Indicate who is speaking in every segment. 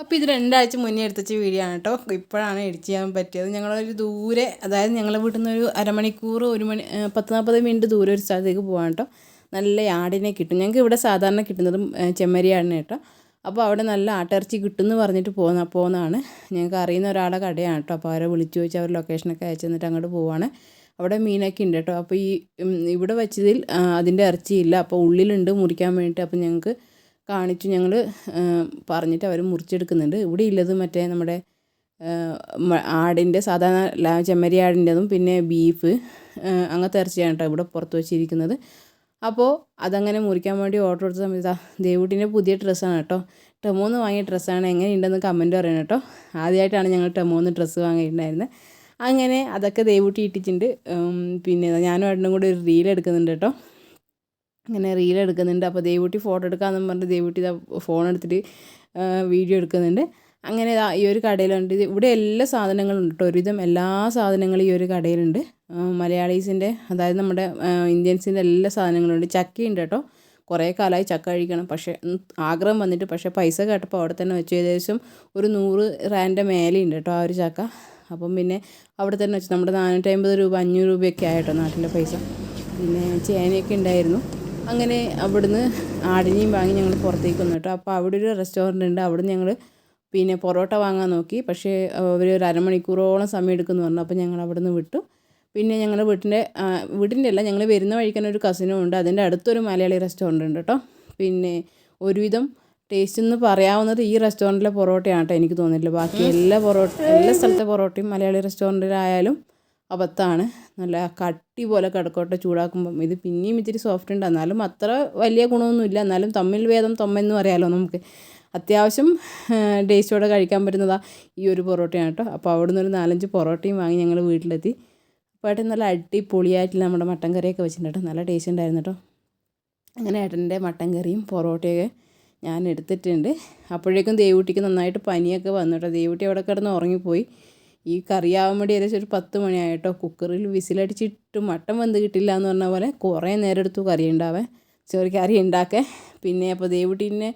Speaker 1: അപ്പോൾ ഇത് രണ്ടാഴ്ച മുന്നേ എടുത്തച്ച വീഡിയോ ആണ് കേട്ടോ ഇപ്പോഴാണ് എഡിറ്റ് ചെയ്യാൻ പറ്റിയത്. ഞങ്ങളൊരു ദൂരെ അതായത് ഞങ്ങളെ വീട്ടിൽ നിന്ന് ഒരു അരമണിക്കൂർ ഒരു മണി പത്ത് നാൽപ്പത് മിനിറ്റ് ദൂരെ ഒരു സ്ഥലത്തേക്ക് പോകാൻ കേട്ടോ നല്ല ആടിനെ കിട്ടും. ഞങ്ങൾക്ക് ഇവിടെ സാധാരണ കിട്ടുന്നതും ചെമ്മരിയാടിനെ കേട്ടോ അപ്പോൾ അവിടെ നല്ല ആട്ടിറച്ചി കിട്ടുമെന്ന് പറഞ്ഞിട്ട് പോകുന്ന പോകുന്നതാണ് ഞങ്ങൾക്ക് അറിയുന്ന ഒരാളെ കടയാണ് കേട്ടോ അപ്പോൾ അവരെ വിളിച്ചു ചോദിച്ച് അവർ ലൊക്കേഷനൊക്കെ അയച്ചു തന്നിട്ട് അങ്ങോട്ട് പോവാണ്. അവിടെ മീനൊക്കെ ഉണ്ട് കേട്ടോ അപ്പോൾ ഈ ഇവിടെ വെച്ചതിൽ അതിന്റെ ഇറച്ചിയില്ല. അപ്പോൾ ഉള്ളിലുണ്ട് മുറിക്കാൻ വേണ്ടിയിട്ട് അപ്പോൾ ഞങ്ങൾക്ക് കാണിച്ചു ഞങ്ങൾ പറഞ്ഞിട്ട് അവർ മുറിച്ചെടുക്കുന്നുണ്ട്. ഇവിടെ ഉള്ളത് മറ്റേ നമ്മുടെ ആടിന്റെ സാധാരണ ചെമ്മരി ആടിന്റെതും പിന്നെ ബീഫ് അങ്ങനത്തെ ഇറച്ചിയാണ് കേട്ടോ ഇവിടെ പുറത്ത് വെച്ചിരിക്കുന്നത്. അപ്പോൾ അതങ്ങനെ മുറിക്കാൻ വേണ്ടി ഓർഡർ കൊടുത്ത സമയത്ത് ദേവൂട്ടിന്റെ പുതിയ ഡ്രസ്സാണ് കേട്ടോ. ടെമോന്ന് വാങ്ങിയ ഡ്രസ്സാണ് എങ്ങനെയുണ്ടെന്ന് കമന്റ് പറയണം കേട്ടോ. ആദ്യമായിട്ടാണ് ഞങ്ങൾ ടെമോന്ന് ഡ്രസ്സ് വാങ്ങിയിട്ടുണ്ടായിരുന്നത് അങ്ങനെ അതൊക്കെ ദേവൂട്ടി ഇട്ടിട്ടുണ്ട്. പിന്നെ ഞാനും ഏട്ടനും കൂടെ ഒരു റീൽ എടുക്കുന്നുണ്ട് കേട്ടോ. ഇങ്ങനെ റീൽ എടുക്കുന്നുണ്ട്. അപ്പോൾ ദേവൂട്ടി ഫോട്ടോ എടുക്കാമെന്ന് പറഞ്ഞിട്ട് ദേവൂട്ടി ഫോൺ എടുത്തിട്ട് വീഡിയോ എടുക്കുന്നുണ്ട്. അങ്ങനെ ഈ ഒരു കടയിലുണ്ട്. ഇവിടെ എല്ലാ സാധനങ്ങളും ഉണ്ട് ഒരുവിധം എല്ലാ സാധനങ്ങളും ഈ ഒരു കടയിലുണ്ട്. മലയാളീസിന്റെ അതായത് നമ്മുടെ ഇന്ത്യൻസിന്റെ എല്ലാ സാധനങ്ങളും ഉണ്ട്. ചക്കയുണ്ട് കേട്ടോ കുറേ കാലമായി ചക്ക കഴിക്കണം. പക്ഷേ ആഗ്രഹം വന്നിട്ട് പക്ഷേ പൈസ കേട്ടപ്പോൾ അവിടെ തന്നെ വെച്ച് ഏകദേശം ഒരു നൂറ് റാന്റെ മേലെയുണ്ട് കേട്ടോ ആ ഒരു ചക്ക. അപ്പം പിന്നെ അവിടെ തന്നെ വെച്ച് നമ്മുടെ നാനൂറ്റി അമ്പത് രൂപ അഞ്ഞൂറ് രൂപയൊക്കെ ആയിട്ടോ നാട്ടിലെ പൈസ. പിന്നെ ചേനയൊക്കെ ഉണ്ടായിരുന്നു. അങ്ങനെ അവിടുന്ന് ആടിനെയും വാങ്ങി ഞങ്ങൾ പുറത്തേക്ക് വന്നു കേട്ടോ. അപ്പോൾ അവിടെ ഒരു റെസ്റ്റോറന്റ് ഉണ്ട്. അവിടെ ഞങ്ങൾ പിന്നെ പൊറോട്ട വാങ്ങാൻ നോക്കി. പക്ഷേ അവർ ഒരു അരമണിക്കൂറോളം സമയം എടുക്കുമെന്ന് പറഞ്ഞു. അപ്പോൾ ഞങ്ങൾ അവിടെ നിന്ന് വിട്ടു. പിന്നെ ഞങ്ങളുടെ വീട്ടിന്റെ വീടിന്റെ അല്ല ഞങ്ങൾ വരുന്ന വഴിക്കാൻ ഒരു കസിനും ഉണ്ട്. അതിന്റെ അടുത്തൊരു മലയാളി റെസ്റ്റോറന്റ് ഉണ്ട് കേട്ടോ. പിന്നെ ഒരുവിധം ടേസ്റ്റ് എന്ന് പറയാവുന്നത് ഈ റെസ്റ്റോറന്റിലെ പൊറോട്ടയാണ് കേട്ടോ എനിക്ക് തോന്നിയില്ല ബാക്കി എല്ലാ പൊറോട്ട എല്ലാ സ്ഥലത്തെ പൊറോട്ടയും മലയാളി റെസ്റ്റോറന്റിലായാലും അബദ്ധമാണ് നല്ല കട്ടി പോലെ കിടക്കോട്ടെ ചൂടാക്കുമ്പം. ഇത് പിന്നെയും ഇത്തിരി സോഫ്റ്റ് ഉണ്ട്. എന്നാലും അത്ര വലിയ ഗുണമൊന്നുമില്ല. എന്നാലും തമ്മിൽ വേദം തമ്മെന്ന് പറയാമല്ലോ നമുക്ക്. അത്യാവശ്യം ടേസ്റ്റോടെ കഴിക്കാൻ പറ്റുന്നതാ ഈ ഒരു പൊറോട്ടയാണ് കേട്ടോ. അപ്പോൾ അവിടെ നിന്ന് ഒരു നാലഞ്ച് പൊറോട്ടയും വാങ്ങി ഞങ്ങൾ വീട്ടിലെത്തി. അപ്പോൾ ഏട്ടൻ നല്ല അടിപൊളിയായിട്ടുള്ള നമ്മുടെ മട്ടൻ കറിയൊക്കെ വെച്ചിട്ടുണ്ട് നല്ല ടേസ്റ്റ് ഉണ്ടായിരുന്നു കേട്ടോ. അങ്ങനെ ഏട്ടന്റെ മട്ടൻ കറിയും പൊറോട്ടയൊക്കെ ഞാൻ എടുത്തിട്ടുണ്ട്. അപ്പോഴേക്കും ദേവൂട്ടിക്ക് നന്നായിട്ട് പനിയൊക്കെ വന്നു കേട്ടോ. ദേവൂട്ടി അവിടെ കിടന്ന് ഉറങ്ങിപ്പോയി. ഈ കറിയാവാൻ വേണ്ടി ഏകദേശം ഒരു പത്ത് മണിയായിട്ടോ. കുക്കറിൽ വിസിലടിച്ചിട്ട് മട്ടൻ വെന്ത് കിട്ടില്ല എന്ന് പറഞ്ഞ പോലെ കുറേ നേരം എടുത്തു കറി ഉണ്ടാവേ. ചെറിയ കറി ഉണ്ടാക്കേ. പിന്നെ അപ്പോൾ ദേവൂട്ടീനെ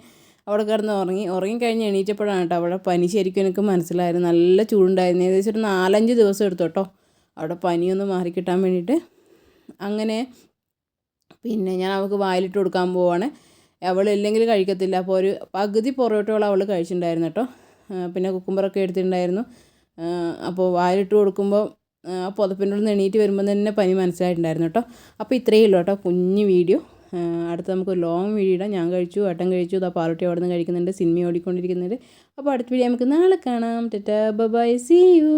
Speaker 1: അവിടെ കിടന്ന് ഉറങ്ങി. ഉറങ്ങിക്കഴിഞ്ഞ് എണീറ്റപ്പോഴാണ് കേട്ടോ അവിടെ പനി ശരിക്കും എനിക്ക് മനസ്സിലായിരുന്നു നല്ല ചൂടുണ്ടായിരുന്നു. ഏകദേശം ഒരു നാലഞ്ച് ദിവസം എടുത്തു കേട്ടോ അവിടെ പനിയൊന്ന് മാറിക്കിട്ടാൻ വേണ്ടിയിട്ട്. അങ്ങനെ പിന്നെ ഞാൻ അവൾക്ക് വായിലിട്ട് കൊടുക്കാൻ പോവാണ്. അവൾ ഇല്ലെങ്കിൽ കഴിക്കത്തില്ല. അപ്പോൾ ഒരു പകുതി പൊറോട്ടയോളം അവൾ കഴിച്ചിട്ടുണ്ടായിരുന്നു കേട്ടോ. പിന്നെ കുക്കുമ്പറൊക്കെ എടുത്തിട്ടുണ്ടായിരുന്നു. അപ്പോൾ വായിലിട്ട് കൊടുക്കുമ്പോൾ ആ പുതപ്പിന്റെ ഉള്ളിൽ എണീറ്റ് വരുമ്പോൾ തന്നെ പനി മനസ്സിലായിട്ടുണ്ടായിരുന്നു കേട്ടോ. അപ്പോൾ ഇത്രയേ ഉള്ളൂ കേട്ടോ കുഞ്ഞ് വീഡിയോ. അടുത്ത് നമുക്ക് ലോങ് വീഡിയോ ഇടാം. ഞാൻ കഴിച്ചു ഏട്ടൻ കഴിച്ചു ഇതാ പാറുട്ടി അവിടെ നിന്ന് കഴിക്കുന്നുണ്ട് സിനിമ ഓടിക്കൊണ്ടിരിക്കുന്നുണ്ട്. അപ്പോൾ അടുത്ത വീഡിയോ നമുക്ക് നാളെ കാണാം. ടെറ്റാ ബൈ സി യു